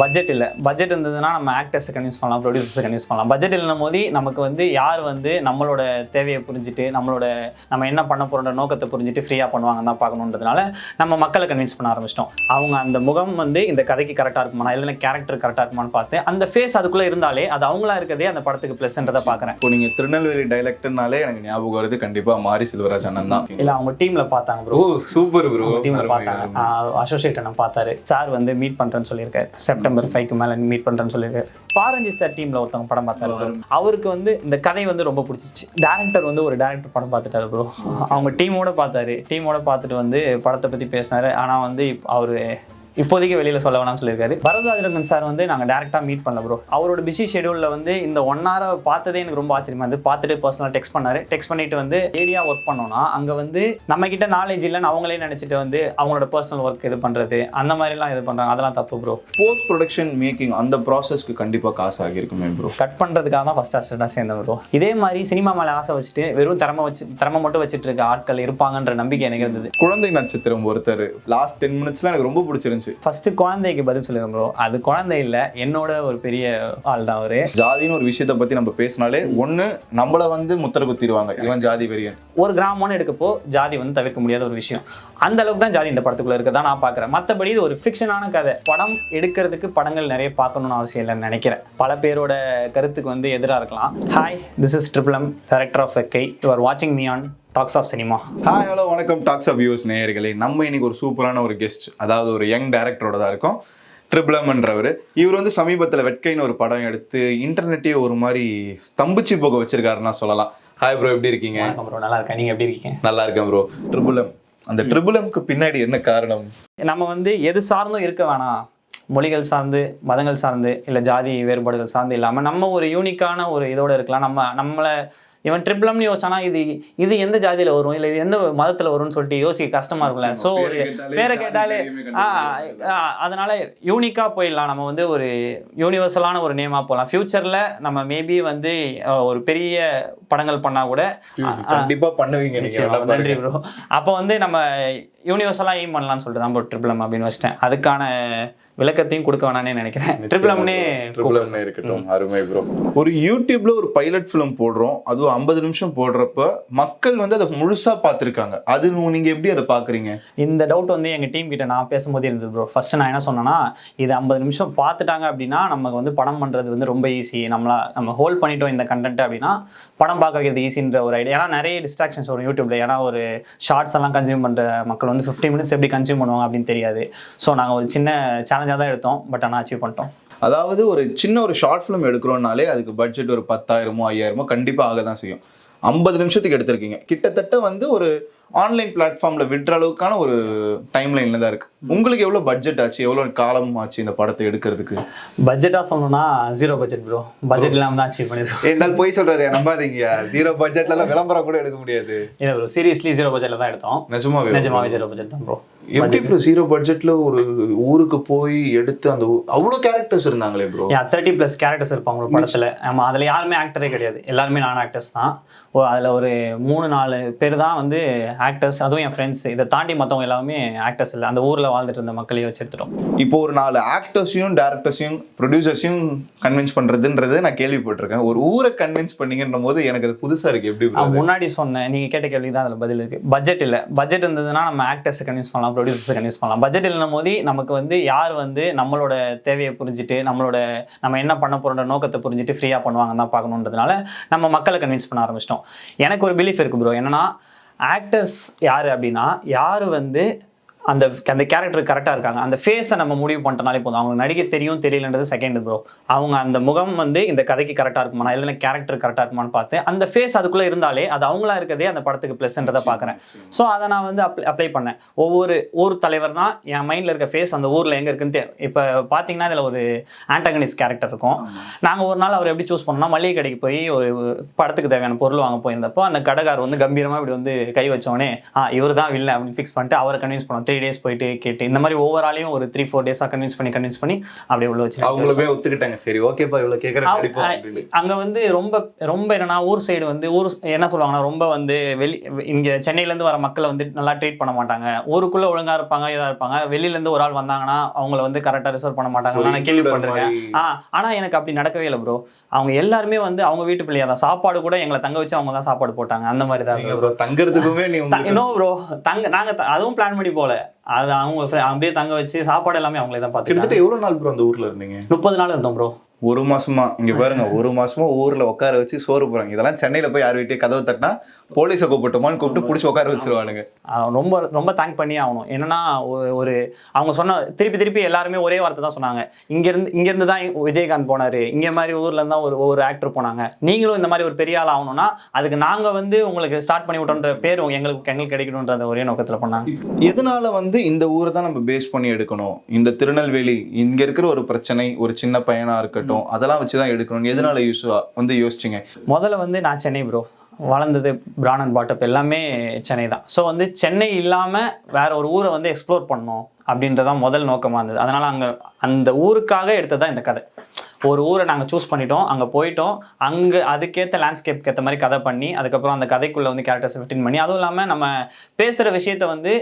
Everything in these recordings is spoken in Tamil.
பட்ஜெட் இல்லை. பட்ஜெட் இருந்ததுன்னா நம்ம ஆக்டர்ஸை கன்வின்ஸ் பண்ணலாம் ப்ரொடியூசர்ஸை கன்வின்ஸ் பண்ணலாம். பட்ஜெட் இல்லைன்னும் போது நமக்கு வந்து யார் வந்து நம்மளோட தேவையை புரிஞ்சுட்டு நம்மளோட நம்ம என்ன பண்ண போகிற நோக்கத்தை புரிஞ்சுட்டு ஃப்ரீயாக பண்ணுவாங்கன்னு தான் பார்க்கணுன்றதுனால நம்ம மக்களை கன்வின்ஸ் பண்ண ஆரம்பிச்சிட்டோம். அவங்க அந்த முகம் வந்து இந்த கதைக்கு கரெக்டாக இருக்குமா இல்லைன்னா கேரக்டர் கரெக்டாக இருக்குமான்னு பார்த்து அந்த ஃபேஸ் அதுக்குள்ளே இருந்தாலே அது அவங்களா இருக்கதே அந்த படத்துக்கு ப்ளஸ்ன்றதை பார்க்குறேன். இப்போ நீங்க திருநெல்வேலி டைலக்டர்னாலே எனக்கு ஞாபகம் வருது கண்டிப்பா மாரி செல்வராஜ் அண்ணன் தான். இல்லை அவங்க டீமில் பார்த்தாங்க ப்ரோ சூப்பர் ப்ரோ டீம்ல பார்த்தாங்க. அசோசியேட் அண்ணன் பார்த்தாரு. சார் வந்து மீட் பண்றேன்னு சொல்லியிருக்காரு. செப்டம்பர் ஃபைவ்க்கு மேலே மீட் பண்றேன்னு சொல்லியிருக்காரு பாரஞ்சி சார் டீம்ல ஒருத்தவங்க படம் பார்த்தாரு அவருக்கு வந்து இந்த கதை வந்து ரொம்ப பிடிச்சிச்சு. டேரக்டர் வந்து ஒரு டேரக்டர் படம் பார்த்துட்டாரு ப்ரோ அவங்க டீமோட பார்த்தாரு. டீமோட பார்த்துட்டு வந்து படத்தை பத்தி பேசினாரு. ஆனா வந்து அவர் அவரு இப்போதைக்கு வெளியில சொல்ல வேணாம்னு சொல்லியிருக்காரு. வரதாஜரங்கன் சார் வந்து நாங்க டேரக்டா மீட் பண்ணல ப்ரோ அவரோட பிஸி ஷெடியூல்ல வந்து இந்த ஒன் ஹவரை பார்த்ததே எனக்கு ரொம்ப ஆச்சரியமா இருந்து பார்த்துட்டு பர்சனலாக டெக்ஸ்ட் பண்ணாரு. டெக்ஸ்ட் பண்ணிட்டு வந்து ஏரியா ஒர்க் பண்ணோம்னா அங்க வந்து நம்ம கிட்ட நாலேஜ் இல்லைன்னு அவங்களே நினைச்சிட்டு வந்து அவங்களோட பர்சனல் ஒர்க் இது பண்றது. அந்த மாதிரிலாம் இது பண்றாங்க. அதெல்லாம் தப்பு ப்ரோ போஸ்ட் ப்ரொடக்ஷன் மேக்கிங் அந்த ப்ராசஸ்க்கு கண்டிப்பா காசு ஆகியிருக்குமே ப்ரோ கட் பண்றதுக்காக தான் ஃபர்ஸ்ட் அசிஸ்டண்டாக சேர்ந்தேன் ப்ரோ இதே மாதிரி சினிமா மேலே ஆசை வச்சுட்டு வெறும் திறமை வச்சு திறமை மட்டும் வச்சுட்டு இருக்க ஆட்கள் இருப்பாங்கன்ற நம்பிக்கை எனக்கு இருந்தது. குழந்தை நட்சத்திரம் ஒருத்தர் லாஸ்ட் டென் மினிட்ஸ்ல எனக்கு ரொம்ப பிடிச்சிருந்துச்சு. ஃபர்ஸ்ட் குழந்தைக்கு பதில் சொல்லுங்க ப்ரோ அது குழந்தை இல்லை என்னோட ஒரு பெரிய ஆள் தான் அவரு. ஜாதின்னு ஒரு விஷயத்தை பத்தி நம்ம பேசினாலே ஒண்ணு நம்மள வந்து முத்திர குத்திடுவாங்க இவன் ஜாதி வெறியன். ஒரு கிராமம்னு எடுக்கப்போ ஜாதி வந்து தவிர்க்க முடியாத ஒரு விஷயம். அந்த அளவுக்கு தான் ஜாதி இந்த படத்துக்குள்ள இருக்கதான் நான் பார்க்குறேன் மற்றபடி இது ஒரு ஃபிக்ஷனான கதை. படம் எடுக்கிறதுக்கு படங்கள் நிறைய பார்க்கணும்னு அவசியம் இல்லைன்னு நினைக்கிறேன். பல பேரோட கருத்துக்கு வந்து எதிராக இருக்கலாம். Hi this is triple M director of எக்கை யூ ஆர் வாட்சிங் me on talks of cinema hi hello வணக்கம். டாக்ஸ் ஆஃப் யூஸ் நேயர்களே நம்ம இன்னைக்கு ஒரு சூப்பரான ஒரு கெஸ்ட் அதாவது ஒரு யங் டேரக்டரோட தான் இருக்கும். ட்ரிபிளம்ன்றவர் இவர் வந்து சமீபத்தில் வெட்கைன்னு ஒரு படம் எடுத்து இன்டர்நெட்டே ஒரு மாதிரி ஸ்தம்பிச்சு போக வச்சிருக்காருன்னா சொல்லலாம். ஹாய் ப்ரோ எப்படி இருக்கீங்க? ப்ரோ நல்லா இருக்கேன். நீங்கள் எப்படி இருக்கீங்க? நல்லா இருக்கேன் ப்ரோ ட்ரிபிளம் அந்த ட்ரிபிளம்க்கு பின்னாடி என்ன காரணம்? நம்ம வந்து எது சார்ந்தும் இருக்க வேணாம். மொழிகள் சார்ந்து மதங்கள் சார்ந்து இல்லை ஜாதி வேறுபாடுகள் சார்ந்து இல்லாமல் நம்ம ஒரு யூனிக்கான ஒரு இதோட இருக்கலாம். நம்ம நம்மளை இவன் ட்ரிபிளம்னு யோசிச்சானா இது இது எந்த ஜாதியில் வரும்? இல்லை இது எந்த மதத்தில் வரும்னு சொல்லிட்டு யோசிக்க கஷ்டமா இருக்கும்ல. ஸோ ஒரு பேரை கேட்டாலே அதனால யூனிக்கா போயிடலாம். நம்ம வந்து ஒரு யூனிவர்சலான ஒரு நேமா போகலாம் ஃபியூச்சர்ல நம்ம மேபி வந்து ஒரு பெரிய படங்கள் பண்ணா கூட கண்டிப்பா பண்ணுவீங்க நன்றி. ப்ரோ அப்போ வந்து நம்ம யூனிவர்சலாக எய்ம் பண்ணலாம்னு சொல்லிட்டு தான் ப்ரோ ட்ரிபிளம் அப்படின்னு வச்சிட்டேன். அதுக்கான விளக்கத்தையும் கொடுக்க வேணாம்னே நினைக்கிறேன். ட்ரிபிளம்னே ட்ரிபிளம்னு இருக்கட்டும். அருமை ப்ரோ ஒரு யூடியூப்ல ஒரு பைலட் ஃபிலிம் போடுறோம். அதுவும் ஐம்பது நிமிஷம் போடுறப்ப மக்கள் வந்து அதை முழுசாக பார்த்துருக்காங்க. அது நீங்கள் எப்படி அதை பார்க்குறீங்க? இந்த டவுட் வந்து எங்கள் டீம் கிட்ட நான் பேசும்போது இருந்தது ப்ரோ ஃபர்ஸ்ட் நான் என்ன சொன்னேன்னா இது ஐம்பது நிமிஷம் பார்த்துட்டாங்க அப்படின்னா நமக்கு வந்து படம் பண்ணுறது வந்து ரொம்ப ஈஸி நம்மளா நம்ம ஹோல்ட் பண்ணிட்டோம் இந்த கண்டென்ட் அப்படின்னா படம் பார்க்க வைக்கிறது ஈஸின்ற ஒரு ஐடியா ஏன்னா நிறைய டிஸ்ட்ராக்ஷன்ஸ் வரும் யூடியூப்ல ஏன்னா ஒரு ஷார்ட்ஸ் எல்லாம் கன்சியூம் பண்ணுற மக்கள் வந்து ஃபிஃப்டி மினிட்ஸ் எப்படி கன்சியூம் பண்ணுவாங்க அப்படின்னு தெரியாது. ஸோ நாங்கள் ஒரு சின்ன சேலஞ்சாக தான் எடுத்தோம் பட் ஆனால் அச்சீவ் பண்ணிட்டோம். அதாவது ஒரு சின்ன ஒரு ஷார்ட் ஃபிலிம் எடுக்கிறோம்னாலே அதுக்கு பட்ஜெட் ஒரு பத்தாயிரமோ ஐயாயிரமோ கண்டிப்பா ஆக தான் செய்யும். ஐம்பது நிமிஷத்துக்கு எடுத்திருக்கீங்க. கிட்டத்தட்ட வந்து ஒரு ஆன்லைன் பிளாட்ஃபார்ம்ல விடுற அளவுக்கான ஒரு டைம் லைன்ல தான் இருக்கு. உங்களுக்கு எவ்வளவு பட்ஜெட் ஆச்சு? எவ்வளவு காலம் ஆச்சு இந்த படத்தை எடுக்கிறதுக்கு? பட்ஜெட்டாக சொல்லணும்னா ஜீரோ பட்ஜெட் ப்ரோ பட்ஜெட் இல்லாமல் தான் அச்சீவ் பண்ணியிருக்கோம் இருந்தாலும் போய் சொல்றாரு. நம்பாதீங்க. ஜீரோ பட்ஜெட்ல எல்லாம் விளம்பரம் கூட எடுக்க முடியாது. இல்லை ப்ரோ சீரியஸ்லி ஜீரோ பட்ஜெட்டில் தான் எடுத்தோம். நிஜமாவே நிஜமாவே ஜீரோ பட்ஜெட் தான் ப்ரோ எப்படி ப்ரோ ஜீரோ பட்ஜெட்ல ஒரு ஊருக்கு போய் எடுத்து அந்த அவ்வளவு கேரக்டர்ஸ் இருந்தாங்களே ப்ரோ தேர்ட்டி ப்ளஸ் கேரக்டர்ஸ் இருப்பாங்க ஒரு படத்தில். ஆமாம் அதில் யாருமே ஆக்டரே கிடையாது. எல்லாருமே நான் ஆக்டர்ஸ் தான். ஓ அதில் ஒரு மூணு நாலு பேர் தான் வந்து ஆக்டர்ஸ் அதுவும் என் ஃப்ரெண்ட்ஸ் இதை தாண்டி மற்றவங்க எல்லாமே ஆக்டர்ஸ் இல்லை. அந்த ஊரில் வாழ்ந்துட்டு இருந்த மக்களையும் வச்சு எடுத்துட்டோம் இப்போ ஒரு நாலு ஆக்டர்ஸையும் டேரக்டர்ஸையும் ப்ரொடியூசர்ஸையும் கன்வின்ஸ் பண்றதுன்றது நான் கேள்விப்பட்டிருக்கேன். ஒரு ஊரை கன்வின்ஸ் பண்ணீங்கன்ற போது எனக்கு அது புதுசா இருக்கு. எப்படி? முன்னாடி சொன்னேன். நீங்கள் கேட்ட கேள்வி தான் அதில் பதில் இருக்குது பட்ஜெட் இல்லை. பட்ஜெட் இருந்ததுன்னா நம்ம ஆக்டர்ஸை கன்வின்ஸ் பண்ணலாம் ப்ரொடியூசர்ஸை கன்வின்ஸ் பண்ணலாம். பட்ஜெட் இல்லைனும் போது நமக்கு வந்து யார் வந்து நம்மளோட தேவையை புரிஞ்சுட்டு நம்மளோட நம்ம என்ன பண்ண போகிற நோக்கத்தை புரிஞ்சுட்டு ஃப்ரீயாக பண்ணுவாங்கன்னு தான் பார்க்கணுன்றதுனால நம்ம மக்களை கன்வின்ஸ் பண்ண ஆரம்பிச்சிட்டோம். எனக்கு ஒரு பிலீஃப் இருக்குது ப்ரோ என்னன்னா ஆக்டர்ஸ் யார் அப்படின்னா யார் வந்து அந்த அந்த கேரக்டர் கரெக்டாக இருக்காங்க. அந்த ஃபேஸை நம்ம முடிவு பண்ணிட்டனாலே போதும். அவங்க நடிக்க தெரியும் தெரியலன்றது செகண்ட் ப்ரோ அவங்க அந்த முகம் வந்து இந்த கதைக்கு கரெக்டாக இருக்குமா இல்லைன்னா கேரக்டர் கரெக்டாக இருக்குமான்னு பார்த்து அந்த ஃபேஸ் அதுக்குள்ளே இருந்தாலே அது அவங்களா இருக்கதே அந்த படத்துக்கு ப்ளஸ்ன்றதை பார்க்குறேன். ஸோ அதை நான் வந்து அப்ளை அப்ளை பண்ணேன். ஒவ்வொரு ஊர் தலைவர்னா என் மைண்டில் இருக்க ஃபேஸ் அந்த ஊரில் எங்கே இருக்குன்னு இப்போ பார்த்தீங்கன்னா இதில் ஒரு ஆண்டகனிஸ்ட் கேரக்டர் இருக்கும். நாங்கள் ஒரு நாள் அவர் எப்படி சூஸ் பண்ணோம்னா மளிகை கடைக்கு போய் ஒரு படத்துக்கு தேவையான பொருள் வாங்க போயிருந்தப்போ அந்த கடைக்கார் வந்து கம்பீரமாக இப்படி வந்து கை வச்சோடனே ஆ இவர் தான் வில்லை அப்படின்னு ஃபிக்ஸ் பண்ணிட்டு அவரை கன்வின்ஸ் பண்ணோம். டேஸ் போயிட்டு கேட்டு இந்த மாதிரி ஒவ்வொரு ஆளையும் ஒரு த்ரீ ஃபோர் டேஸாக கன்வின்ஸ் பண்ணி கன்வின்ஸ் பண்ணி அப்படியே உள்ள வச்சு அவங்களுமே ஒத்துக்கிட்டாங்க. சரி ஓகேப்பா நடிப்போம் அப்படின்னு. அங்க வந்து ரொம்ப ரொம்ப என்னன்னா ஊர் சைடு வந்து ஊர் என்ன சொல்லுவாங்கன்னா ரொம்ப வந்து வெளி இங்க சென்னையில இருந்து வர மக்களை வந்து நல்லா ட்ரீட் பண்ண மாட்டாங்க. ஊருக்குள்ள ஒழுங்கா இருப்பாங்க இதா இருப்பாங்க. வெளியில இருந்து ஒரு ஆள் வந்தாங்கன்னா அவங்கள வந்து கரெக்டா ரிசர்வ் பண்ண மாட்டாங்க. நான் கேள்விப்பட்டிருக்கேன். ஆ ஆனா எனக்கு அப்படி நடக்கவே இல்லை ப்ரோ அவங்க எல்லாருமே வந்து அவங்க வீட்டு பிள்ளையா தான். சாப்பாடு கூட எங்களை தங்க வச்சு அவங்க தான் சாப்பாடு போட்டாங்க. அந்த மாதிரி தான் bro தங்கறதுக்குமே ப்ரோ தங்க நாங்க த- அதுவும் பிளான் பண்ணி போல அது அவங்க அப்படியே தங்க வச்சு சாப்பாடு எல்லாமே அவங்களே தான் பார்த்துக்கிட்டாங்க கிட்டத்தட்ட எவ்வளவு நாள் ப்ரோ அந்த ஊர்ல இருந்தீங்க? முப்பது நாள் இருந்தோம் ப்ரோ ஒரு மாசமா இங்க பாருங்க ஒரு மாசமா ஊர்ல உட்கார வச்சு சோறு போறாங்க இதெல்லாம் சென்னையில போய் யார் வீட்டையும் கதவு தட்டினா போலீஸை கூப்பிட்டோமான்னு கூப்பிட்டு பிடிச்சி உட்கார வச்சிருவானுங்க. ரொம்ப ரொம்ப தேங்க் பண்ணி ஆகணும். என்னன்னா ஒரு அவங்க சொன்ன திருப்பி திருப்பி எல்லாருமே ஒரே வார்த்தை தான் சொன்னாங்க. இங்கேருந்து இங்கேருந்து தான் விஜயகாந்த் போனாரு. இங்கே மாதிரி ஊர்ல இருந்தா ஒரு ஒரு ஆக்டர் போனாங்க. நீங்களும் இந்த மாதிரி ஒரு பெரிய ஆள் ஆகணும்னா அதுக்கு நாங்க வந்து உங்களுக்கு ஸ்டார்ட் பண்ணி விட்டோன்ற பேர் எங்களுக்கு எங்களுக்கு கிடைக்கணுன்ற ஒரே நோக்கத்துல பண்ணாங்க எதனால வந்து இந்த ஊரை தான் நம்ம பேஸ் பண்ணி எடுக்கணும்? இந்த திருநெல்வேலி இங்க இருக்கிற ஒரு பிரச்சனை ஒரு சின்ன பையனா இருக்கட்டும் அதெல்லாம் வச்சு தான் எடுக்கணும் எதனால யூஸ் வந்து யோசிச்சீங்க? முதல்ல வந்து நான் சென்னை ப்ரோ வளர்ந்தது பிரான் பாட்டப் எல்லாமே சென்னை தான். ஸோ வந்து சென்னை இல்லாமல் வேற ஒரு ஊரை வந்து எக்ஸ்ப்ளோர் பண்ணோம் அப்படின்றதான் முதல் நோக்கமாக இருந்தது. அதனால் அங்கே அந்த ஊருக்காக எடுத்தது தான் இந்த கதை. ஒரு ஊரை நாங்கள் சூஸ் பண்ணிட்டோம் அங்கே போயிட்டோம். அங்கே அதுக்கேற்ற லேண்ட்ஸ்கேப்க்கு ஏற்ற மாதிரி கதை பண்ணி அதுக்கப்புறம் அந்த கதைக்குள்ளே வந்து கேரக்டர்ஸ் ஃபிட்டின் பண்ணி அதுவும் இல்லாமல் நம்ம பேசுகிற விஷயத்த வந்து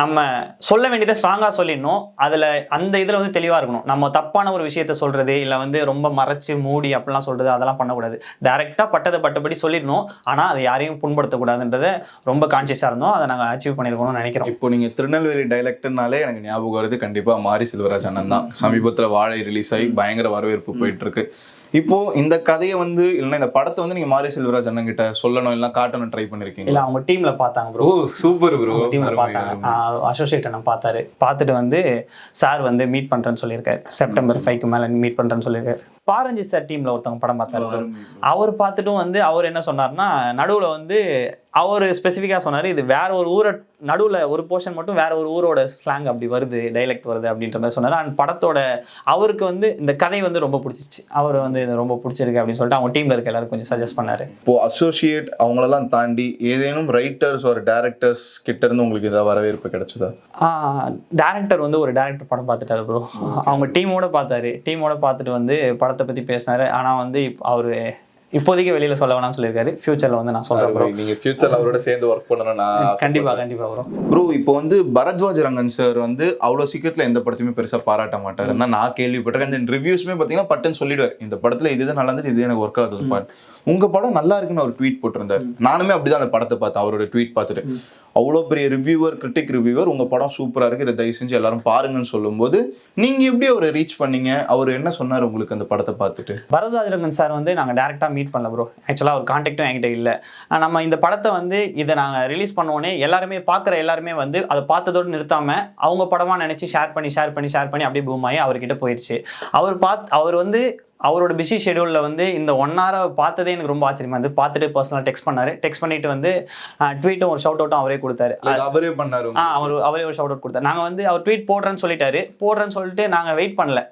நம்ம சொல்ல வேண்டியதை ஸ்ட்ராங்காக சொல்லிடணும். அதில் அந்த இதில் வந்து தெளிவாக இருக்கணும். நம்ம தப்பான ஒரு விஷயத்த சொல்கிறது இல்லை வந்து ரொம்ப மறைச்சு மூடி அப்படிலாம் சொல்கிறது அதெல்லாம் பண்ணக்கூடாது. டைரெக்டாக பட்டதை பட்டபடி சொல்லிடணும். ஆனால் அதை யாரையும் புண்படுத்தக்கூடாதுன்றதை ரொம்ப கான்சியஸாக இருந்தோம். அதை நாங்கள் அச்சீவ் பண்ணியிருக்கோம்னு நினைக்கிறோம். இப்போ நீங்க திருநெல்வேலி டைலக்டர்னாலே எனக்கு ஞாபகம் வருது. கண்டிப்பா மாரி செல்வராஜ் அண்ணன் தான். சமீபத்துல வாழை ரிலீஸ் ஆகி பயங்கர வரவேற்பு போயிட்டு இருக்கு இப்போ இந்த கதையை வந்து இல்லைன்னா இந்த படத்தை வந்து நீங்க மாரி செல்வராஜ் அண்ணன் கிட்ட சொல்லணும் இல்லைன்னா காட்டணும் ட்ரை பண்ணிருக்கீங்க இல்லை அவங்க டீமில் பார்த்தாங்க ப்ரோ சூப்பர் ப்ரோ டீமில் பார்த்தாங்க. அசோசியேட் அண்ணன் பார்த்தாரு. பார்த்துட்டு வந்து சார் வந்து மீட் பண்ணுறேன்னு சொல்லியிருக்காரு. செப்டம்பர் ஃபைவ்க்கு மேலே மீட் பண்ணுறேன்னு சொல்லியிருக்காரு. பாரஞ்சி சார் டீமில் ஒருத்தவங்க படம் பார்த்தாரு. அவர் பார்த்துட்டும் வந்து அவர் என்ன சொன்னார்னா நடுவில் வந்து அவர் ஸ்பெசிஃபிக்காக சொன்னார் இது வேற ஒரு ஊரை நடுவில் ஒரு போர்ஷன் மட்டும் வேற ஒரு ஊரோட ஸ்லாங் அப்படி வருது டைலக்ட் வருது அப்படின்ற மாதிரி சொன்னார். அண்ட் படத்தோட அவருக்கு வந்து இந்த கதை வந்து ரொம்ப பிடிச்சிச்சு. அவர் வந்து இது ரொம்ப பிடிச்சிருக்கு அப்படின்னு சொல்லிட்டு அவங்க டீமில் இருக்க எல்லாரும் கொஞ்சம் சஜஸ்ட் பண்ணாரு. இப்போ அசோசியேட் அவங்களெல்லாம் தாண்டி ஏதேனும் ரைட்டர்ஸ் ஒரு டேரக்டர்ஸ் கிட்ட இருந்து உங்களுக்கு ஏதாவது வரவேற்பு கிடைச்சதா? டேரக்டர் வந்து ஒரு டேரக்டர் படம் பார்த்துட்டாரு ப்ரோ அவங்க டீமோட பார்த்தாரு. டீமோட பார்த்துட்டு வந்து படத்தை பற்றி பேசினாரு. ஆனால் வந்து இப்போ அவர் இப்போதைக்கு வெளியில் சொல்ல வேணாம்னு சொல்லியிருக்காரு. ஃப்யூச்சரில் வந்து நான் சொல்கிறேன் ப்ரோ நீங்க ஃபியூச்சர்ல அவரோட சேர்ந்து ஒர்க் பண்ணணும் நான் கண்டிப்பாக கண்டிப்பாக வரும் ப்ரோ இப்போ வந்து பரத்வாஜ் ரங்கன் சார் வந்து அவ்வளோ சீக்கிரத்தில் எந்த படத்தையுமே பெருசா பாராட்ட மாட்டார். நான் கேள்விப்பட்டிருக்கேன். இந்த ரிவ்யூஸ்மே பார்த்தீங்கன்னா பட்டுன்னு சொல்லிடுவார். இந்த படத்துல இதுதான் நல்லா இருந்தது இது எனக்கு ஒர்க் ஆகுது பாரு உங்க படம் நல்லா இருக்குன்னு ஒரு ட்வீட் போட்டிருந்தார். நானுமே அப்படிதான் அந்த படத்தை பார்த்தேன் அவரோட ட்வீட் பார்த்துட்டு. அவ்வளோ பெரிய ரிவ்யூவர் கிரிட்டிக் ரிவ்யூவர் உங்க படம் சூப்பரா இருக்கு இதை தயவு செஞ்சு எல்லாரும் பாருங்கன்னு சொல்லும்போது நீங்க எப்படி அவரை ரீச் பண்ணீங்க? அவர் என்ன சொன்னார் உங்களுக்கு அந்த படத்தை பார்த்துட்டு? பரதாஜரங்கன் சார் வந்து நாங்கள் டேரெக்டாக மீட் பண்ணல ப்ரோ ஆக்சுவலாக ஒரு கான்டாக்டும் என்கிட்ட இல்லை. நம்ம இந்த படத்தை வந்து இதை நாங்கள் ரிலீஸ் பண்ணோடனே எல்லாருமே பார்க்குற எல்லாருமே வந்து அதை பார்த்ததோடு நிறுத்தாம அவங்க படமாக நினச்சி ஷேர் பண்ணி ஷேர் பண்ணி ஷேர் பண்ணி அப்படியே பூம் ஆகி அவர்கிட்ட போயிடுச்சு அவர் பார்த்து அவர் வந்து அவரோட பிஸி ஷெடியூலில் வந்து இந்த ஒன் ஹவரை பார்த்ததே எனக்கு ரொம்ப ஆச்சரியமா இருந்து பார்த்துட்டு பர்சனலாக டெக்ஸ்ட் பண்ணாரு. டெக்ஸ்ட் பண்ணிட்டு வந்து ட்வீட்டும் ஒரு ஷவுட் அவுட்டும் அவரே கொடுத்தாரு. அவரே பண்ணாரு ஆ அவர் அவரே ஒரு ஷவுட் அவுட் கொடுத்தாரு. நாங்கள் வந்து அவர் ட்வீட் போடுறேன்னு சொல்லிட்டாரு. போடுறேன்னு சொல்லிட்டு நாங்கள் வெயிட் பண்ணல.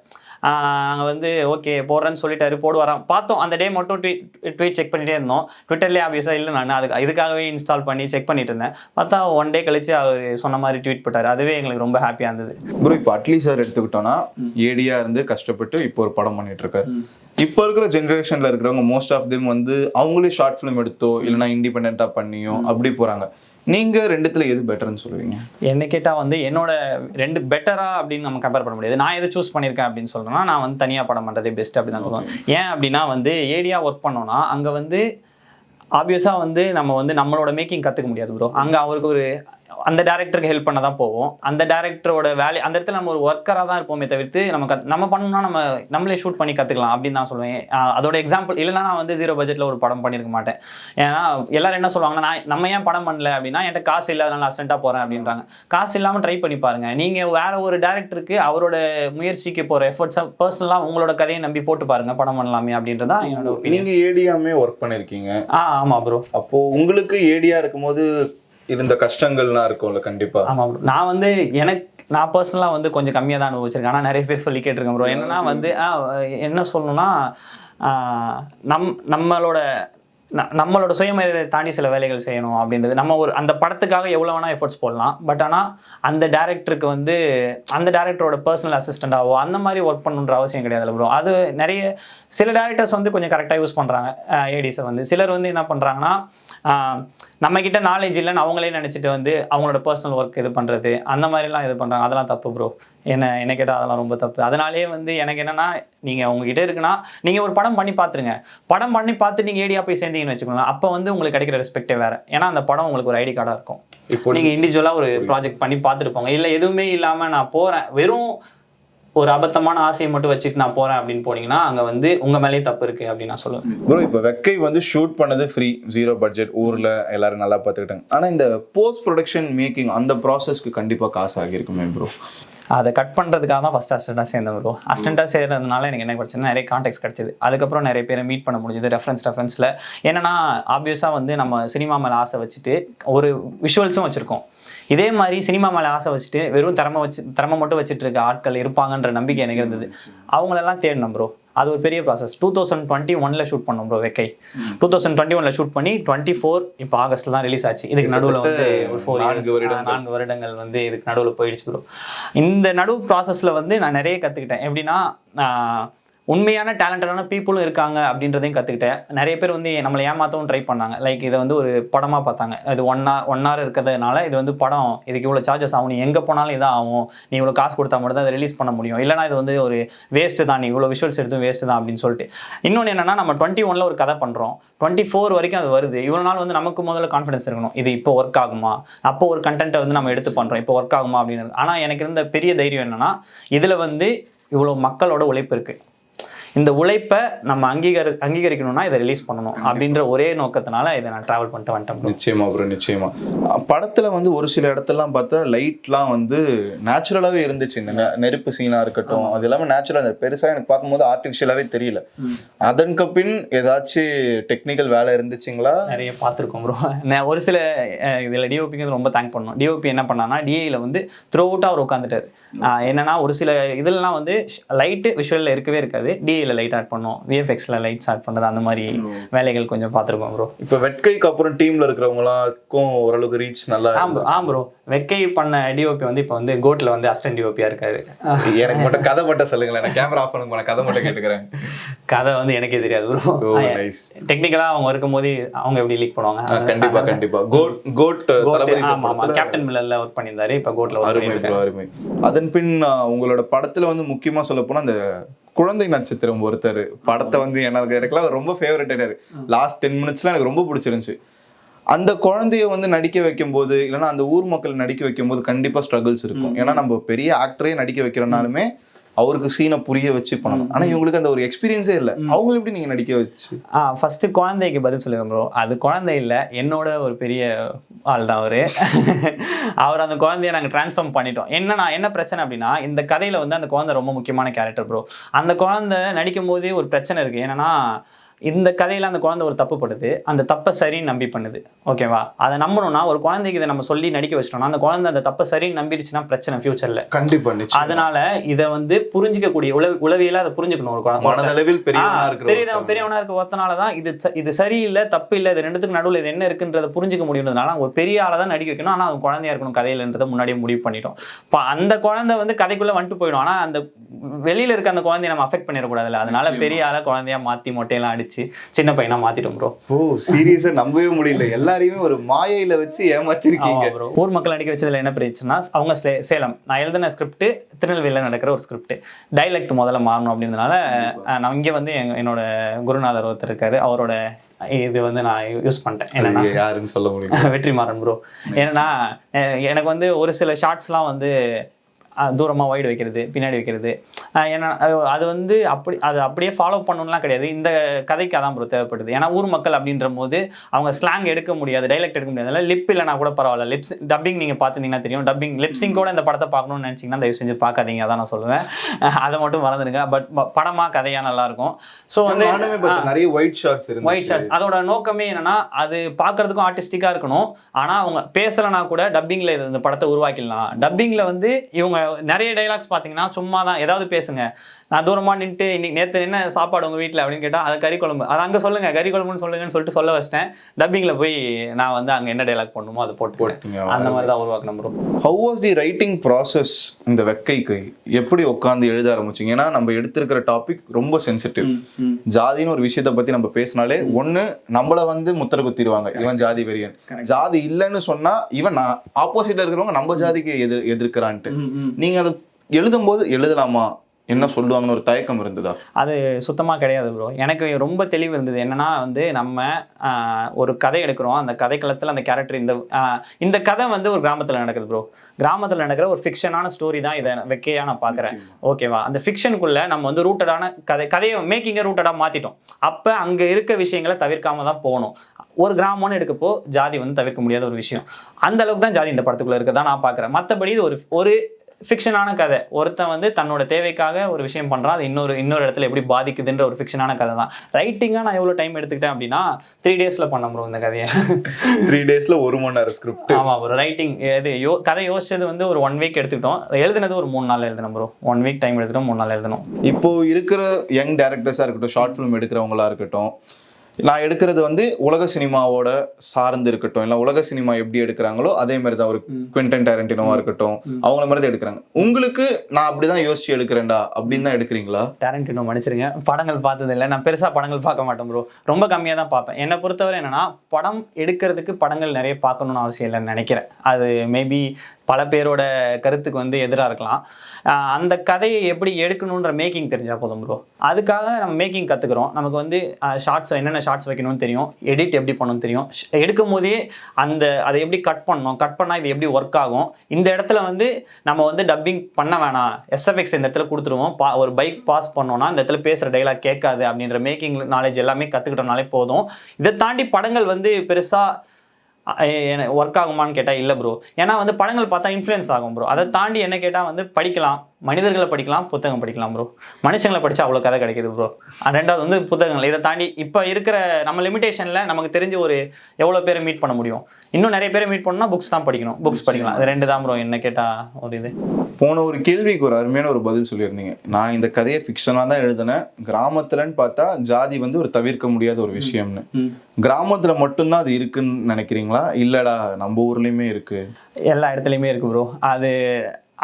நாங்கள் வந்து ஓகே போடுறேன்னு சொல்லிட்டாரு போடுவாராம். பார்த்தோம் அந்த டே மட்டும் ட்வீட் ட்வீட் செக் பண்ணிட்டே இருந்தோம். ட்விட்டர்லேயே ஆபியஸாக இல்லை நான் அதுக்கு இதுக்காகவே இன்ஸ்டால் பண்ணி செக் பண்ணிட்டு இருந்தேன். பார்த்தா ஒன் டே கழிச்சு அவர் சொன்ன மாதிரி ட்வீட் போட்டார். அதுவே எங்களுக்கு ரொம்ப ஹாப்பியாக இருந்தது. ப்ரோ இப்போ அட்லி சார் எடுத்துக்கிட்டோம்னா ஏடியா இருந்து கஷ்டப்பட்டு இப்போ ஒரு படம் பண்ணிட்டு இருக்காரு இப்போ இருக்கிற ஜென்ரேஷன்ல இருக்கிறவங்க மோஸ்ட் ஆஃப் தெம் வந்து அவங்களே ஷார்ட் ஃபிலிம் எடுத்தோ இல்லைன்னா இண்டிபெண்டா பண்ணியோ அப்படி போறாங்க. நீங்க ரெண்டுத்துல எது பெட்டர்னு சொல்லுவீங்க? என்ன கேட்டால் வந்து என்னோட ரெண்டு பெட்டரா அப்படின்னு நம்ம கம்பேர் பண்ண முடியாது. நான் எதை சூஸ் பண்ணியிருக்கேன் அப்படின்னு சொல்றேன்னா நான் வந்து தனியாக படம் பண்ணுறதே பெஸ்ட் அப்படின்னு தான் சொல்லுவேன் ஏன் அப்படின்னா வந்து ஏடியா ஒர்க் பண்ணோம்னா அங்கே வந்து ஆப்வியஸாக வந்து நம்ம வந்து நம்மளோட மேக்கிங் கற்றுக்க முடியாது ப்ரோ அங்கே அவருக்கு ஒரு அந்த டேரக்டருக்கு ஹெல்ப் பண்ண தான் போவோம். அந்த டேரக்டரோட வேலை அந்த இடத்துல நம்ம ஒரு ஒர்க்கராக தான் இருப்போமே தவிர்த்து நம்ம கத் நம்ம பண்ணணும்னா நம்ம நம்மளே ஷூட் பண்ணி கற்றுக்கலாம் அப்படின்னு தான் சொல்லுவேன் அதோட எக்ஸாம்பிள் இல்லைன்னா நான் வந்து ஜீரோ பட்ஜெட்டில் ஒரு படம் பண்ணியிருக்க மாட்டேன். ஏன்னா எல்லாரும் என்ன சொல்லுவாங்கன்னா நான் நம்ம ஏன் படம் பண்ணல அப்படின்னா என்கிட்ட காசு இல்லாதனால அஸ்டண்ட்டாக போகிறேன் அப்படின்றாங்க. காசு இல்லாமல் ட்ரை பண்ணி பாருங்க. நீங்கள் வேற ஒரு டேரக்டருக்கு அவரோட முயற்சிக்கு போகிற எஃபர்ட்ஸை பர்சனலாக உங்களோட கதையை நம்பி போட்டு பாருங்க படம் பண்ணலாமே அப்படின்றதா என்னோட ஒப்பீனியன் நீங்க ஏடியாமே ஒர்க் பண்ணிருக்கீங்க. ஆ ஆமாம் ப்ரோ அப்போ உங்களுக்கு ஏடியா இருக்கும்போது இருந்த கஷ்டங்கள்லாம் இருக்கும்ல கண்டிப்பா. bro. நான் வந்து எனக்கு நான் பர்சனலாக வந்து கொஞ்சம் கம்மியாக தான் அனுபவிச்சிருக்கேன். ஆனால் நிறைய பேர் சொல்லி கேட்டிருக்கேன் ப்ரோ என்னன்னா வந்து என்ன சொல்லணும்னா நம் நம்மளோட நம்மளோட சுயமரியாதை தாண்டி சில வேலைகள் செய்யணும் அப்படின்றது. நம்ம ஒரு அந்த படத்துக்காக எவ்வளோ வேணால் எஃபர்ட்ஸ் போடலாம். பட் ஆனால் அந்த டேரக்டருக்கு வந்து அந்த டேரக்டரோட பர்சனல் அசிஸ்டண்ட்டாவோ அந்த மாதிரி ஒர்க் பண்ணணுன்ற அவசியம் கிடையாது ப்ரோ அது நிறைய சில டேரக்டர்ஸ் வந்து கொஞ்சம் கரெக்டாக யூஸ் பண்ணுறாங்க ஏடிஸை வந்து. சிலர் வந்து என்ன பண்ணுறாங்கன்னா நம்ம கிட்ட நாலேஜ் இல்லைன்னு அவங்களே நினச்சிட்டு வந்து அவங்களோட பர்சனல் ஒர்க் இது பண்ணுறது அந்த மாதிரிலாம் இது பண்ணுறாங்க அதெல்லாம் தப்பு ப்ரோ என்ன என்ன கேட்டால் அதெல்லாம் ரொம்ப தப்பு. அதனாலே வந்து எனக்கு என்னன்னா நீங்கள் உங்ககிட்ட இருக்குன்னா நீங்கள் ஒரு படம் பண்ணி பார்த்துருங்க படம் பண்ணி பார்த்து நீங்கள் ஏடியா போய் சேர்ந்தீங்கன்னு வச்சுக்கோங்க அப்போ வந்து உங்களுக்கு கிடைக்கிற ரெஸ்பெக்டே வேறு. ஏன்னா அந்த படம் உங்களுக்கு ஒரு ஐடி கார்டாக இருக்கும். இப்போ நீங்கள் இண்டிவிஜுவலாக ஒரு ப்ராஜெக்ட் பண்ணி பார்த்துட்டு போங்க. இல்லை எதுவுமே இல்லாமல் நான் போகிறேன் வெறும் ஒரு அபத்தமான ஆசையை மட்டும் வச்சுட்டு நான் போகிறேன் அப்படின்னு போனீங்கன்னா அங்கே வந்து உங்கள் மேலேயே தப்பு இருக்குது அப்படின்னு நான் சொல்லுவேன். ப்ரோ இப்போ வெக்கை வந்து ஷூட் பண்ணது ஃப்ரீ ஜீரோ பட்ஜெட் ஊர்ல எல்லாரும் நல்லா பார்த்துக்கிட்டாங்க. ஆனா இந்த போஸ்ட் ப்ரொடக்ஷன் மேக்கிங் அந்த ப்ராசஸ்க்கு கண்டிப்பா காசு ஆகியிருக்குமே ப்ரோ அதை கட் பண்ணுறதுக்காக தான் ஃபஸ்ட் அசிஸ்டண்ட்டாக சேர்ந்தேன் ப்ரோ அசிஸ்டண்ட்டாக சேர்றதுனால எனக்கு என்ன பிரச்சனை நிறைய கான்டாக்ட்ஸ் கிடச்சிது. அதுக்கப்புறம் நிறைய பேரை மீட் பண்ண முடிஞ்சது ரெஃபரன்ஸ் ரெஃபரன்ஸில் என்னன்னா ஆப்வியஸாக வந்து நம்ம சினிமா மேலே ஆசை வச்சுட்டு ஒரு விஷுவல்ஸும் வச்சுருக்கோம். இதே மாதிரி சினிமா மேலே ஆசை வச்சுட்டு வெறும் திறமை வச்சு திறமை மட்டும் வச்சுட்டு இருக்க ஆட்கள் இருப்பாங்கன்ற நம்பிக்கை எனக்கு இருந்தது. அவங்களெல்லாம் தேடினோம் ப்ரோ அது ஒரு பெரிய ப்ராசஸ் டூ தௌசண்ட் டுவெண்ட்டி ஒனில் ஷூட் பண்ணோம் ப்ரோ வெக்கை. டூ தௌசண்ட் டுவெண்ட்டி ஒனில் ஷூட் பண்ணி டுவெண்ட்டி ஃபோர் இப்போ ஆகஸ்ட்டில் தான் ரிலீஸ் ஆச்சு. இதுக்கு நடுவில் வந்து ஒரு ஃபோர் நான்கு வருடங்கள். நான்கு வருடங்கள் வந்து இதுக்கு நடுவில் போயிடுச்சு ப்ரோ இந்த நடுவு ப்ராசஸில் வந்து நான் நிறைய கற்றுக்கிட்டேன் எப்படின்னா உண்மையான டேலண்டடான பீப்புளும் இருக்காங்க அப்படின்றதையும் கற்றுக்கிட்டேன் நிறைய பேர் வந்து நம்மளை ஏமாற்றவும் ட்ரை பண்ணாங்க. லைக் இதை வந்து ஒரு படமாக பார்த்தாங்க. இது ஒன் ஹவர் ஒன் ஹவர் இருக்கிறதுனால இது வந்து படம். இதுக்கு இவ்வளோ சார்ஜஸ் ஆகும். நீ எங்கே போனாலும் இதான் ஆகும். நீ இவ்வளோ காசு கொடுத்தா மட்டும் தான் அதை ரிலீஸ் பண்ண முடியும். இல்லைனா இது வந்து ஒரு வேஸ்ட்டு தான். நீ இவ்வளோ விஷுவல்ஸ் எடுத்தும் வேஸ்ட்டு தான் அப்படின்னு சொல்லிட்டு. இன்னொன்று என்னென்னா நம்ம டுவெண்ட்டி ஒனில் ஒரு கதை பண்ணுறோம் டுவெண்ட்டி ஃபோர் வரைக்கும் அது வருது. இவ்வளோ நாள் வந்து நமக்கு முதல்ல கான்ஃபிடன்ஸ் இருக்கணும். இது இப்போ ஒர்க் ஆகுமா? அப்போ ஒரு கண்டென்ட்டை வந்து நம்ம எடுத்து பண்ணுறோம் இப்போ ஒர்க் ஆகுமா அப்படின்னு. ஆனால் எனக்கு இருந்த பெரிய தைரியம் என்னென்னா இதில் வந்து இவ்வளோ மக்களோட உழைப்பு இருக்குது இந்த உழைப்பை நம்ம அங்கீகரி அங்கீகரிக்கணும்னா இதை ரிலீஸ் பண்ணணும் அப்படின்ற ஒரே நோக்கத்தினால இதை நான் ட்ராவல் பண்ணிட்டு வந்துட்டேன். நிச்சயமா ப்ரோ நிச்சயமா. படத்துல வந்து ஒரு சில இடத்தெல்லாம் பார்த்தா லைட்லாம் வந்து நேச்சுரலாவே இருந்துச்சு. இந்த நெருப்பு சீனா இருக்கட்டும் அது எல்லாமே நேச்சுரலா பெருசா எனக்கு பார்க்கும்போது ஆர்டிஃபிஷியலாவே தெரியல. அதற்கு பின் ஏதாச்சும் டெக்னிக்கல் வேலை இருந்துச்சுங்களா? நிறைய பார்த்துருக்கோம் ப்ரோ ஒரு சில இதுல டிஓபிக்கு ரொம்ப தேங்க் பண்ணணும் டிஓபி என்ன பண்ணான்னா டிஏல வந்து த்ரூ அவுட்டாக அவர் உட்காந்துட்டாரு என்னன்னா ஒரு சில இதெல்லாம் வந்து லைட்டு விஷுவலில் இருக்கவே இருக்காது. டிஏல லைட் ஆட் பண்ணோம். விஎஃப்எக்ஸில் லைட்ஸ் ஆட் பண்ணுறது அந்த மாதிரி வேலைகள் கொஞ்சம் பார்த்துருக்கோம் ப்ரோ இப்ப வெட்கைக்கு அப்புறம் டீம்ல இருக்கிறவங்களாக்கும் ஓரளவுக்கு ரீச் நல்லா ஆம் bro, ஆம் ப்ரோ வெக்கை பண்ண டிஓபி வந்து இப்போ வந்து கோட்டில் வந்து அஸ்டன்ட் டிஓபியாக இருக்காரு. எனக்கு மட்டும் கதை மட்டும் சொல்லுங்களேன். நான் கேமரா ஆஃப் பண்ணுங்க கதை மட்டும் கேட்டுக்கிறேன். கதை வந்து எனக்கே தெரியாது ப்ரோ டெக்னிக்கலாக அவங்க இருக்கும்போது அவங்க எப்படி லீக் பண்ணுவாங்க? கண்டிப்பா கண்டிப்பா. கோட் கோட் தளபதி ஆமா ஆமா. கேப்டன் மில்லர்ல ஒர்க் பண்ணியிருந்தாரு. இப்போ கோட்ல ஒர்க் அருமை ப்ரோ அருமை அதன் பின் ஆஹ், உங்களோட படத்துல வந்து முக்கியமா சொல்ல போனா அந்த குழந்தை நட்சத்திரம் ஒருத்தர் படத்தை வந்து எனக்கு எனக்குலாம் ரொம்ப ஃபேவரட் லாஸ்ட் டென் மினிட்ஸ்லாம் எனக்கு ரொம்ப பிடிச்சிருந்துச்சு. அந்த குழந்தைய வந்து நடிக்க வைக்கும் போது இல்லைன்னா அந்த ஊர் மக்கள் நடிக்க வைக்கும் போது கண்டிப்பா ஸ்ட்ரகிள்ஸ் இருக்கும். ஏன்னா நம்ம பெரிய ஆக்டரே நடிக்க வைக்கிறனாலுமே அவருக்கு சீனை புரிய வச்சு பண்ணணும். ஆனா இவங்களுக்கு அந்த ஒரு எக்ஸ்பீரியன்ஸே இல்லை. அவங்க எப்படி நீங்க நடிக்க வச்சு? ஆ ஃபர்ஸ்ட் குழந்தைக்கு பதில் சொல்லுங்க ப்ரோ அது குழந்தை இல்லை என்னோட ஒரு பெரிய ஆள் தான் அவரு. அவர் அந்த குழந்தைய நாங்கள் ட்ரான்ஸ்ஃபார்ம் பண்ணிட்டோம். என்னன்னா என்ன பிரச்சனை அப்படின்னா இந்த கதையில வந்து அந்த குழந்தை ரொம்ப முக்கியமான கேரக்டர் ப்ரோ அந்த குழந்தை நடிக்கும் போதே ஒரு பிரச்சனை இருக்கு. என்னன்னா இந்த கதையில அந்த குழந்தை ஒரு தப்பு பண்ணுது அந்த தப்பை சரின்னு நம்பி பண்ணுது. ஓகேவா அதை நம்பணும்னா ஒரு குழந்தைக்கு இதை நம்ம சொல்லி நடிக்க வச்சிட்டோம்னா அந்த குழந்தை அந்த தப்பை சரின்னு நம்பிடுச்சுன்னா பிரச்சனை ஃபியூச்சர்ல கண்டிப்பா நிச்சயம். அதனால இதை வந்து புரிஞ்சிக்கக்கூடிய உளவு உளவியல அதை புரிஞ்சுக்கணும் ஒரு குழந்தை. பெரியவனா ஆ, இருக்கிற பெரியதா- ஒருத்தன். பெரியவனா இருக்க ஒருத்தனால தான் இது இது சரியில்லை தப்பு இல்லை இது ரெண்டுத்துக்கு நடுவில் இது என்ன இருக்குன்றத புரிஞ்சுக்க முடியுன்றதுனால ஒரு பெரிய ஆளை தான் நடிக்க வைக்கணும். ஆனால் அது குழந்தையா இருக்கணும் கதையிலன்றதை முன்னாடியே முடிவு பண்ணிட்டோம். இப்போ அந்த குழந்தை வந்து கதைக்குள்ள வந்துட்டு போயிடும். ஆனால் அந்த வெளியில இருக்க அந்த குழந்தைய நம்ம அஃபெக்ட் பண்ணிடக்கூடாதுல்ல. அதனால பெரிய ஆளை குழந்தையா மாத்தி மொட்டையெல்லாம் அடிச்சு சின்ன பையனா மாத்திட்டோம் ப்ரோ ஓ சீரியஸா நம்பவே முடியல. எல்லாரையுமே ஒரு மாயையில வச்சு ஏமாத்திருக்கீங்க. ப்ரோ ஊர் மக்கள் நடிக்க வச்சதுல என்ன பிரச்சனைனா அவங்க சேலம். நான் எழுதின ஸ்கிரிப்ட் திருநெல்வேலியில் நடக்கிற ஒரு ஸ்கிரிப்ட் டைலக்ட் முதல்ல மாறணும் அப்படின்றதுனால நான் இங்கே வந்து என்னோட குருநாதர் ஒருத்தர் இருக்காரு. அவரோட இது வந்து நான் யூஸ் பண்ணிட்டேன். யாருன்னு சொல்ல முடியும்? வெற்றிமாறன் ப்ரோ ஏன்னா எனக்கு வந்து ஒரு சில ஷார்ட்ஸ்லாம் வந்து அஹ், தூரமா வைடு வைக்கிறது பின்னாடி வைக்கிறது. ஏன்னா அது- வந்து அப்படி அது அப்படியே ஃபாலோ பண்ணணும்லாம் கிடையாது. இந்த கதைக்கு அதான் ப்ரோ தேவைப்படுது. ஏன்னா ஊர் மக்கள் அப்படின்ற போது அவங்க ஸ்லாங் எடுக்க முடியாது டைலக்ட் எடுக்க முடியாது. லிப் இல்லைனா கூட பரவாயில்ல. லிப்ஸ் டப்பிங் நீங்கள் பார்த்துருந்தீங்கன்னா தெரியும். டப்பிங் லிப்ஸிங் கூட இந்த படத்தை பார்க்கணும்னு நினச்சிங்கன்னா தயவு செஞ்சு பார்க்காதீங்க. அதான் நான் சொல்லுவேன். அதை மட்டும் மறந்துடுங்க. பட் படமா கதையா நல்லா இருக்கும். ஸோ வந்து நிறைய ஒயிட் ஷார்ட்ஸ் ஒயிட் ஷார்ட்ஸ் அதோட நோக்கமே என்னன்னா அது பார்க்கறதுக்கும் ஆர்டிஸ்டிக்காக இருக்கணும். ஆனால் அவங்க பேசலைனா கூட டப்பிங்கில் இந்த படத்தை உருவாக்கிடலாம். டப்பிங்கில் வந்து இவங்க நிறைய டைலாக்ஸ் பார்த்தீங்கன்னா சும்மா தான் ஏதாவது பேசுங்க. நான் தூரமாக நின்றுட்டு இன்னைக்கு நேற்று என்ன சாப்பாடு உங்கள் வீட்டில் அப்படின்னு கேட்டால் அது கறி குழம்பு. அது அங்கே சொல்லுங்க கறி குழம்புன்னு சொல்லுங்கன்னு சொல்லிட்டு சொல்ல வச்சிட்டேன். டப்பிங்கில் போய் நான் வந்து அங்கே என்ன டைலாக் பண்ணணுமோ அதை போட்டு போட்டீங்க. அந்த மாதிரி தான் உருவாக்கணும் bro how was the writing process இந்த வெக்கைக்கு? எப்படி உட்காந்து எழுத ஆரம்பிச்சீங்க? ஏன்னா நம்ம எடுத்திருக்கிற டாபிக் ரொம்ப சென்சிட்டிவ் ஜாதின்னு ஒரு விஷயத்த பத்தி நம்ம பேசினாலே ஒண்ணு நம்மள வந்து முத்திர குத்திடுவாங்க இவன் ஜாதி வெறியன். ஜாதி இல்லைன்னு சொன்னா இவன் நான் ஆப்போசிட்ல இருக்கிறவங்க நம்ம ஜாதிக்கு எதிர் எதிர்க்கிறான்ட்டு. நீங்க அதை எழுதும்போது எழுதலாமா? என்ன சொல்லுவாங்கன்னு ஒரு தயக்கம் இருந்ததா? அது சுத்தமாக கிடையாது ப்ரோ எனக்கு ரொம்ப தெளிவு இருந்தது. என்னன்னா வந்து நம்ம ஒரு கதை எடுக்கிறோம். அந்த கதைக்களத்தில் அந்த கேரக்டர் இந்த இந்த கதை வந்து ஒரு கிராமத்தில் நடக்குது ப்ரோ கிராமத்தில் நடக்கிற ஒரு ஃபிக்ஷனான ஸ்டோரி தான் இதை வெக்கையாக நான் பார்க்குறேன் ஓகேவா அந்த ஃபிக்ஷனுக்குள்ள நம்ம வந்து ரூட்டடான கதை கதையை மேக்கிங்கை ரூட்டடாக மாற்றிட்டோம் அப்போ அங்கே இருக்க விஷயங்களை தவிர்க்காம தான் போகணும் ஒரு கிராமம்னு எடுக்கப்போ ஜாதி வந்து தவிர்க்க முடியாத ஒரு விஷயம். அந்த அளவுக்கு தான் ஜாதி இந்த படத்துக்குள்ள இருக்கதான் நான் பார்க்குறேன் மற்றபடி இது ஒரு ஒரு ஃபிக்ஷனான கதை. ஒருத்தன் வந்து தன்னோட தேவைக்காக ஒரு விஷயம் பண்ணுறான் அது இன்னொரு இன்னொரு இடத்துல எப்படி பாதிக்குதுன்ற ஒரு ஃபிக்ஷனான கதை தான். ரைட்டிங்காக நான் எவ்வளோ டைம் எடுத்துக்கிட்டேன் அப்படின்னா த்ரீ டேஸில் பண்ண ப்ரோ இந்த கதையை. த்ரீ டேஸ்ல ஒரு மணி நேரம் ஸ்கிரிப்ட் ஆமாம் ஒரு ரைட்டிங் இது யோ கதை யோசிச்சது வந்து ஒரு ஒன் வீக் எடுத்துக்கிட்டோம். எழுதுனது ஒரு மூணு நாள் எழுதணும் ப்ரோ ஒன் வீக் டைம் எடுத்துட்டோம் மூணு நாள் எழுதணும் இப்போ இருக்கிற யங் டேரக்டர்ஸாக இருக்கட்டும் ஷார்ட் ஃபிலிம் எடுக்கிறவங்களா இருக்கட்டும் நான் எடுக்கிறது வந்து உலக சினிமாவோட சார்ந்து இருக்கட்டும் இல்லை உலக சினிமா எப்படி எடுக்கிறாங்களோ அதே மாதிரி தான் ஒரு குவென்டன் டேரண்டினோவா இருக்கட்டும் அவங்கள மாதிரி தான் எடுக்கிறாங்க. உங்களுக்கு நான் அப்படிதான் யோசிச்சு எடுக்கிறேன்டா அப்படின்னு தான் எடுக்கிறீங்களா? டேரண்டினோ மன்னிச்சிருங்க. படங்கள் பார்த்தது இல்லை. நான் பெருசாக படங்கள் பார்க்க மாட்டேன் ப்ரோ ரொம்ப கம்மியாக தான் பார்ப்பேன். என்னை பொறுத்தவரை என்னன்னா படம் எடுக்கிறதுக்கு படங்கள் நிறைய பார்க்கணும்னு அவசியம் இல்லைன்னு நினைக்கிறேன். அது மேபி பல பேரோட கருத்துக்கு வந்து எதிராக இருக்கலாம். அந்த கதையை எப்படி எடுக்கணுன்ற மேக்கிங் தெரிஞ்சால் போதும் ப்ரோ அதுக்காக நம்ம மேக்கிங் கற்றுக்குறோம் நமக்கு வந்து ஷார்ட்ஸ் என்னென்ன ஷார்ட்ஸ் வைக்கணும்னு தெரியும். எடிட் எப்படி பண்ணணும்னு தெரியும். எடுக்கும் போதே அந்த அதை எப்படி கட் பண்ணணும் கட் பண்ணால் இது எப்படி ஒர்க் ஆகும்? இந்த இடத்துல வந்து நம்ம வந்து டப்பிங் பண்ண வேணாம். எஸ்எஃப்எக்ஸ் இந்த இடத்துல கொடுத்துருவோம். பா ஒரு பைக் பாஸ் பண்ணோம்னா இந்த இடத்துல பேசுகிற டைலாக் கேட்காது அப்படின்ற மேக்கிங் நாலேஜ் எல்லாமே கற்றுக்கிட்டோம்னாலே போதும். இதை தாண்டி படங்கள் வந்து பெருசாக ஒர்க் ஆகுமான்னு கேட்டால் இல்லை ப்ரோ ஏன்னா வந்து படங்கள் பார்த்தா இன்ஃப்ளூயன்ஸ் ஆகும் ப்ரோ அதை தாண்டி என்ன கேட்டால் வந்து படிக்கலாம். மனிதர்களை படிக்கலாம் புத்தகம் படிக்கலாம் ப்ரோ மனுஷங்களை படிச்சா அவ்வளோ கதை கிடைக்குது ப்ரோ ரெண்டாவது வந்து புத்தகங்கள். இதை தாண்டி இப்போ இருக்கிற நம்ம லிமிடேஷனில் நமக்கு தெரிஞ்ச ஒரு எவ்வளோ பேரை மீட் பண்ண முடியும்? இன்னும் நிறைய பேரை மீட் பண்ணணும்னா புக்ஸ் தான் படிக்கணும். புக்ஸ் படிக்கலாம். இது ரெண்டு தான் ப்ரோ என்ன கேட்டால் ஒரு இது. போன ஒரு கேள்விக்கு ஒரு அருமையான ஒரு பதில் சொல்லியிருந்தீங்க. நான் இந்த கதையை ஃபிக்ஷனாக தான் எழுதினேன். கிராமத்துலன்னு பார்த்தா ஜாதி வந்து ஒரு தவிர்க்க முடியாத ஒரு விஷயம்னு. கிராமத்துல மட்டும்தான் அது இருக்குன்னு நினைக்கிறீங்களா? இல்லடா நம்ம ஊர்லயுமே இருக்கு. எல்லா இடத்துலையுமே இருக்கு ப்ரோ அது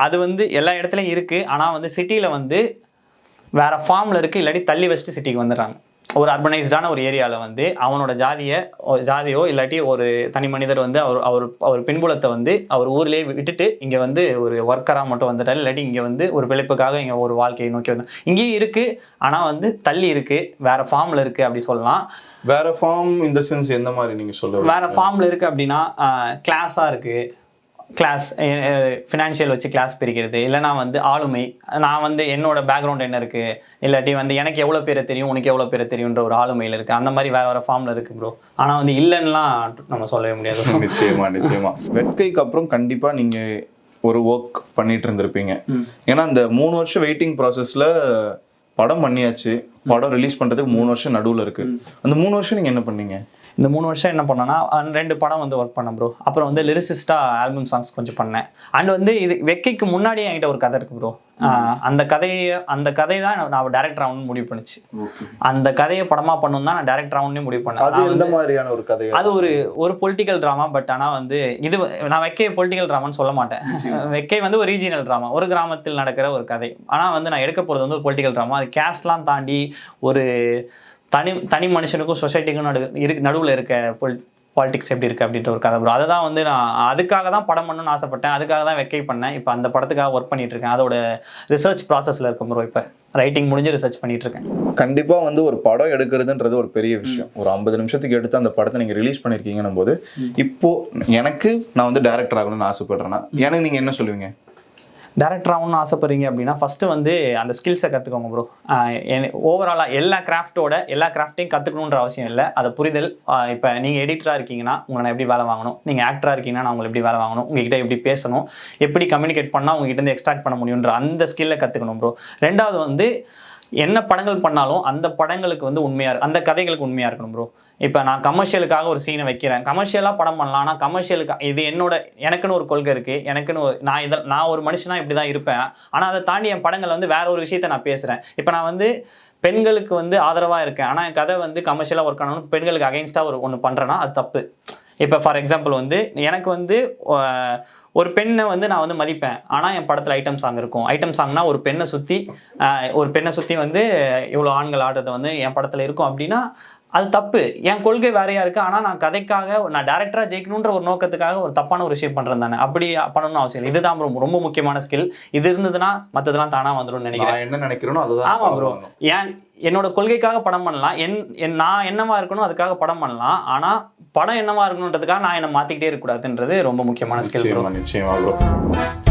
அது வந்து எல்லா இடத்துலையும் இருக்கு. ஆனால் வந்து சிட்டியில் வந்து வேற ஃபார்மில் இருக்கு. இல்லாட்டி தள்ளி வச்சுட்டு சிட்டிக்கு வந்துடுறாங்க. ஒரு அர்பனைஸ்டான ஒரு ஏரியாவில் வந்து அவனோட ஜாதியை ஜாதியோ இல்லாட்டி ஒரு தனி மனிதர் வந்து அவர் அவர் அவர் பின்புலத்தை வந்து அவர் ஊர்லேயே விட்டுட்டு இங்கே வந்து ஒரு ஒர்க்கராக மட்டும் வந்துட்டார். இல்லாட்டி இங்கே வந்து ஒரு பிழைப்புக்காக இங்கே ஒரு வாழ்க்கையை நோக்கி வந்து இங்கேயும் இருக்குது ஆனால் வந்து தள்ளி இருக்குது வேற ஃபார்மில் இருக்குது அப்படி சொல்லலாம். வேற ஃபார்ம் இந்த சென்ஸ் எந்த மாதிரி நீங்க சொல்ல வேற ஃபார்ம்ல இருக்கு அப்படின்னா கிளாஸா இருக்கு. கிளாஸ் ஃபினான்ஷியல் வச்சு கிளாஸ் பிரிக்கிறது. இல்லைனா வந்து ஆளுமை. நான் வந்து என்னோட பேக்ரவுண்ட் என்ன இருக்கு? இல்லாட்டி வந்து எனக்கு எவ்வளோ பேரை தெரியும்? உனக்கு எவ்வளோ பேரை தெரியுன்ற ஒரு ஆளுமையில் இருக்கு. அந்த மாதிரி வேற வேற ஃபார்ம்ல இருக்கு ப்ரோ ஆனால் வந்து இல்லைன்னுலாம் நம்ம சொல்லவே முடியாது நிச்சயமா நிச்சயமா. வெட்கைக்கு அப்புறம் கண்டிப்பா நீங்க ஒரு ஒர்க் பண்ணிட்டு இருந்திருப்பீங்க. ஏன்னா அந்த மூணு வருஷம் வெயிட்டிங் ப்ராசஸ்ல படம் பண்ணியாச்சு. படம் ரிலீஸ் பண்றதுக்கு மூணு வருஷம் நடுவுல இருக்கு. அந்த மூணு வருஷம் நீங்க என்ன பண்ணீங்க? இந்த மூணு வருஷம் என்ன பண்ணேன்னா ரெண்டு படம் வந்து ஒர்க் பண்ணேன் ப்ரோ அப்புறம் வந்து லிரிசிஸ்டாக ஆல்பம் சாங்ஸ் கொஞ்சம் பண்ணேன். அண்ட் வந்து இது வெக்கைக்கு முன்னாடியே என்கிட்ட ஒரு கதை இருக்கு ப்ரோ அந்த கதையை அந்த கதை தான் நான் டேரக்டர் ஆகணும்னு முடிவு பண்ணுச்சு. அந்த கதையை படமா பண்ணணும் தான் நான் டேரக்டர் ஆகணும்னு முடிவு பண்ணேன். அது எந்த மாதிரியான ஒரு கதை அது ஒரு ஒரு பொலிட்டிக்கல் ட்ராமா பட் ஆனால் வந்து இது நான் வெக்கை பொலிட்டிக்கல் ட்ராமான்னு சொல்ல மாட்டேன். வெக்கை வந்து ஒரு ரீஜினல் ட்ராமா ஒரு கிராமத்தில் நடக்கிற ஒரு கதை. ஆனால் வந்து நான் எடுக்க போகிறது வந்து ஒரு பொலிட்டிக்கல் ட்ராமா அது கேஸ்ட்லாம் தாண்டி ஒரு தனி தனி மனுஷனுக்கும் சொசைட்டிக்கும் நடு இருக்கு நடுவில் இருக்க பொல் பாலிடிக்ஸ் எப்படி இருக்குது அப்படின்ற ஒரு கதை ப்ரோ அதை தான் வந்து நான் அதுக்காக தான் படம் பண்ணணும்னு ஆசைப்பட்டேன். அதுக்காக தான் வெக்கை பண்ணேன். இப்போ அந்த படத்துக்காக ஒர்க் பண்ணிட்டு இருக்கேன். அதோட ரிசர்ச் ப்ராசஸில் இருக்கும் ப்ரோ இப்போ. ரைட்டிங் முடிஞ்சு ரிசர்ச் பண்ணிட்டு இருக்கேன். கண்டிப்பா வந்து ஒரு படம் எடுக்கிறதுன்றது ஒரு பெரிய விஷயம். ஒரு ஐம்பது நிமிஷத்துக்கு எடுத்து அந்த படத்தை நீங்க ரிலீஸ் பண்ணிருக்கீங்கன்னும் போது இப்போ எனக்கு நான் வந்து டைரக்டர் ஆகணும்னு ஆசைப்படுறேன்னா எனக்கு நீங்க என்ன சொல்லுவீங்க? டேரக்டர் ஆகணும்னு ஆசைப்படுறீங்க அப்படின்னா ஃபஸ்ட்டு வந்து அந்த ஸ்கில்ஸை கற்றுக்கோங்க ப்ரோ ஓவராலாக எல்லா கிராஃப்டோட எல்லா கிராஃப்ட்டையும் கற்றுக்கணுன்ற அவசியம் இல்லை. அதை புரிதல் இப்போ நீங்கள் எடிட்டராக இருக்கீங்கன்னா உங்களை நான் எப்படி வேலை வாங்கணும்? நீங்கள் ஆக்டராக இருக்கீங்கன்னா நான் உங்களை எப்படி வேலை வாங்கணும்? உங்ககிட்ட எப்படி பேசணும்? எப்படி கம்யூனிகேட் பண்ணால் உங்ககிட்ட இருந்து எக்ஸ்ட்ராக்ட் பண்ண முடியுன்ற அந்த ஸ்கில்லை கற்றுக்கணும் ப்ரோ ரெண்டாவது வந்து என்ன படங்கள் பண்ணாலும் அந்த படங்களுக்கு வந்து உண்மையாக இரு- அந்த கதைகளுக்கு உண்மையாக இருக்கணும் ப்ரோ இப்போ நான் கமர்ஷியலுக்காக ஒரு சீனை வைக்கிறேன். கமர்ஷியலாக படம் பண்ணலாம். ஆனால் கமர்ஷியலுக்கு இது என்னோட எனக்குன்னு ஒரு கொள்கை இருக்குது எனக்குன்னு ஒரு நான் இதை நான் ஒரு மனுஷனா இப்படி தான் இருப்பேன். ஆனால் அதை தாண்டி என் படங்கள் வந்து வேற ஒரு விஷயத்த நான் பேசுகிறேன் இப்போ நான் வந்து பெண்களுக்கு வந்து ஆதரவாக இருக்கேன். ஆனால் என் கதை வந்து கமர்ஷியலாக ஒர்க் ஆனணும் பெண்களுக்கு அகைன்ஸ்டாக ஒரு ஒன்று பண்ணுறேன்னா அது தப்பு. இப்போ ஃபார் எக்ஸாம்பிள் வந்து எனக்கு வந்து ஒரு பெண்ணை வந்து நான் வந்து மதிப்பேன். ஆனால் என் படத்தில் ஐட்டம் சாங் இருக்கும். ஐட்டம் சாங்னா ஒரு பெண்ணை சுற்றி ஒரு பெண்ணை சுற்றி வந்து இவ்வளோ ஆண்கள் ஆடுறது வந்து என் படத்தில் இருக்கும் அப்படின்னா அது தப்பு. என் கொள்கை வேறையா இருக்கு ஆனால் நான் கதைக்காக நான் டேரக்டராக ஜெயிக்கணுன்ற ஒரு நோக்கத்துக்காக ஒரு தப்பான ஒரு விஷயம் பண்ணுறேன் தானே. அப்படி பண்ணணும்னு அவசியம் இல்லை. இதுதான் ரொம்ப ரொம்ப முக்கியமான ஸ்கில் இது இருந்ததுன்னா மற்றதெல்லாம் தானாக வந்துரும்னு நினைக்கிறேன். நான் என்ன நினைக்கிறேனோ அதை தான் ஆமா ப்ரோ ஏன் என்னோட கொள்கைக்காக படம் பண்ணலாம். என் நான் என்னவா இருக்கணும் அதுக்காக படம் பண்ணலாம். ஆனா படம் என்னவா இருக்கணுன்றதுக்காக நான் என்ன மாத்திக்கிட்டே இருக்கக்கூடாதுன்றது ரொம்ப முக்கியமான ஸ்கில் ப்ரோ நிச்சயமா நிச்சயமா ப்ரோ